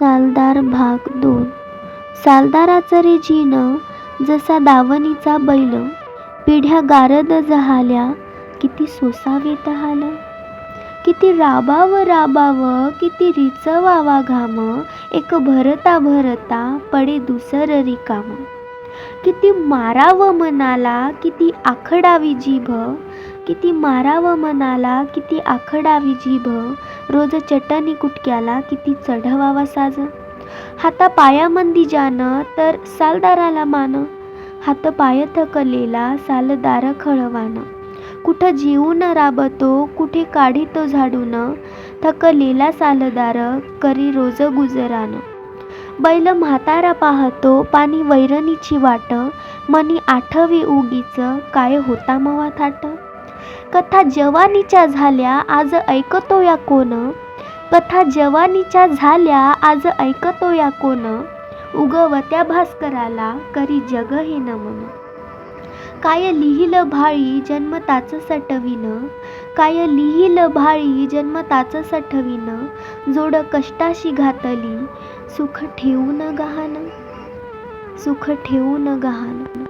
सालदार भाग दोन. सालदाराचं रे जीन जसा दावणीचा बैल पिढ्या गारद जहाल्या किती सोसावे हाल. किती राबावं राबावं किती रिचवावा घाम एक भरता भरता पडे दुसर रिकाम किती मारावं मनाला किती आखडावी जीभ किती मारावं मनाला किती आखडावी जीभ रोज चटणी कुटक्याला किती चढवावा साज. हाता पायामंदी जान तर सालदाराला मान. हात पाय थकलेला सालदार खळवान. कुठं जीवन राबतो कुठे काढितो झाडून. थकलेला सालदार करी रोज गुजरान. बैल म्हातारा पाहतो पाणी वैरणीची वाट. मनी आठवी उगीच काय होता मवा थाट. कथा जवानीच्या झाल्या आज ऐकतो या कोण? कथा जवानीच्या झाल्या आज ऐकतो या कोण? उगवत्या भास्कराला करी जग हे नमन. काय लिहिल भाळी जन्मताच सटविन? काय लिहिल भाळी जन्मताच सटविन? जोड कष्टाशी घातली सुख ठेवून गहाण सुख ठेवून गहाण